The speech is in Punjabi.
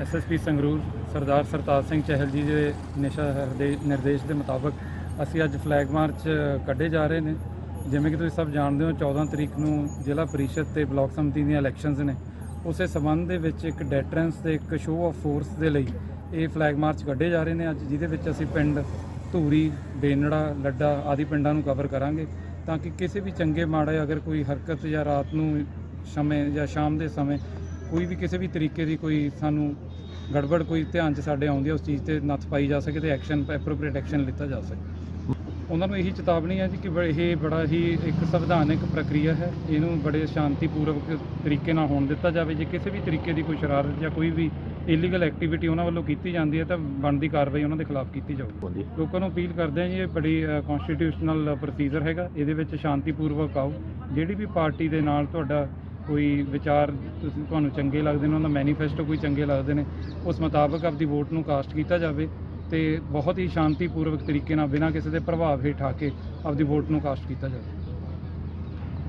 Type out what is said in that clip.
ਐਸਐਸਪੀ ਸੰਗਰੂਰ ਸਰਦਾਰ ਸਰਤਾਜ ਸਿੰਘ ਚਹਿਲ ਜੀ ਦੇ ਨਿਸ਼ਾ ਦੇ ਨਿਰਦੇਸ਼ ਦੇ ਮੁਤਾਬਕ ਅਸੀਂ ਅੱਜ ਫਲੈਗ ਮਾਰਚ ਕੱਢੇ ਜਾ ਰਹੇ ਨੇ। ਜਿਵੇਂ ਕਿ ਤੁਸੀਂ ਸਭ ਜਾਣਦੇ ਹੋ 14 ਤਰੀਕ ਨੂੰ ਜ਼ਿਲ੍ਹਾ ਪਰਿਸ਼ਦ ਤੇ ਬਲਾਕ ਸੰਮਤੀ ਦੀਆਂ ਇਲੈਕਸ਼ਨਸ ਨੇ। ਉਸੇ ਸਬੰਧ ਦੇ ਵਿੱਚ ਇੱਕ ਡੈਟਰੈਂਸ ਤੇ ਇੱਕ ਸ਼ੋਅ ਆਫ ਫੋਰਸ ਦੇ ਲਈ ਇਹ ਫਲੈਗ ਮਾਰਚ ਕੱਢੇ ਜਾ ਰਹੇ ਨੇ। ਅੱਜ ਜਿਹਦੇ ਵਿੱਚ ਅਸੀਂ ਪਿੰਡ ਧੂਰੀ, ਬੇਨੜਾ, ਲੱਡਾ ਆਦਿ ਪਿੰਡਾਂ ਨੂੰ ਕਵਰ ਕਰਾਂਗੇ ਤਾਂ ਕਿ ਕਿਸੇ ਵੀ ਚੰਗੇ ਮਾੜੇ ਅਗਰ ਕੋਈ ਹਰਕਤ ਜਾਂ ਰਾਤ ਨੂੰ ਸਮੇਂ ਜਾਂ ਸ਼ਾਮ ਦੇ ਸਮੇਂ ਕੋਈ ਵੀ ਕਿਸੇ ਵੀ ਤਰੀਕੇ ਦੀ ਕੋਈ ਸਾਨੂੰ ਗੜਬੜ ਕੋਈ ਧਿਆਨ 'ਚ ਸਾਡੇ ਆਉਂਦੀ ਹੈ ਉਸ ਚੀਜ਼ ਤੇ ਨੱਥ ਪਾਈ ਜਾ ਸਕੇ ਤੇ ਐਕਸ਼ਨ ਐਪਰੋਪ੍ਰੀਏਟ ਐਕਸ਼ਨ ਲਿੱਤਾ ਜਾ ਸਕੇ। ਉਹਨਾਂ ਨੂੰ ਇਹੀ ਚੇਤਾਵਨੀ ਹੈ ਜੀ ਕਿ ਇਹ ਬੜਾ ਹੀ ਇੱਕ ਸੰਵਿਧਾਨਕ ਪ੍ਰਕਿਰਿਆ ਹੈ। ਇਹਨੂੰ ਬੜੇ ਸ਼ਾਂਤੀਪੂਰਵਕ ਤਰੀਕੇ ਨਾਲ ਹੋਣ ਦਿੱਤਾ ਜਾਵੇ। ਜੇ ਕਿਸੇ ਵੀ ਤਰੀਕੇ ਦੀ ਕੋਈ ਸ਼ਰਾਰਤ ਜਾਂ ਕੋਈ ਵੀ ਇਲੀਗਲ ਐਕਟੀਵਿਟੀ ਉਹਨਾਂ ਵੱਲੋਂ ਕੀਤੀ ਜਾਂਦੀ ਹੈ ਤਾਂ ਬਣਦੀ ਕਾਰਵਾਈ ਉਹਨਾਂ ਦੇ ਖਿਲਾਫ ਕੀਤੀ ਜਾਊਗੀ। ਲੋਕਾਂ ਨੂੰ ਅਪੀਲ ਕਰਦੇ ਹਾਂ ਜੀ ਇਹ ਬੜੀ ਕਨਸਟੀਟਿਊਸ਼ਨਲ ਪ੍ਰੋਸੀਜਰ ਹੈਗਾ। ਇਹਦੇ ਵਿੱਚ ਸ਼ਾਂਤੀਪੂਰਵਕ ਆਓ। ਜਿਹੜੀ ਵੀ ਪਾਰਟੀ ਦੇ ਨਾਲ ਤੁਹਾਡਾ ਕੋਈ ਵਿਚਾਰ ਤੁਸੀਂ ਤੁਹਾਨੂੰ ਚੰਗੇ ਲੱਗਦੇ ਨੇ, ਉਹਨਾਂ ਦਾ ਮੈਨੀਫੈਸਟੋ ਕੋਈ ਚੰਗੇ ਲੱਗਦੇ ਨੇ, ਉਸ ਮੁਤਾਬਕ ਆਪਦੀ ਵੋਟ ਨੂੰ ਕਾਸਟ ਕੀਤਾ ਜਾਵੇ ਤੇ ਬਹੁਤ ਹੀ ਸ਼ਾਂਤੀਪੂਰਵਕ ਤਰੀਕੇ ਨਾਲ ਬਿਨਾਂ ਕਿਸੇ ਦੇ ਪ੍ਰਭਾਵ ਹੇਠ ਆ ਕੇ ਆਪਦੀ ਵੋਟ ਨੂੰ ਕਾਸਟ ਕੀਤਾ ਜਾਵੇ।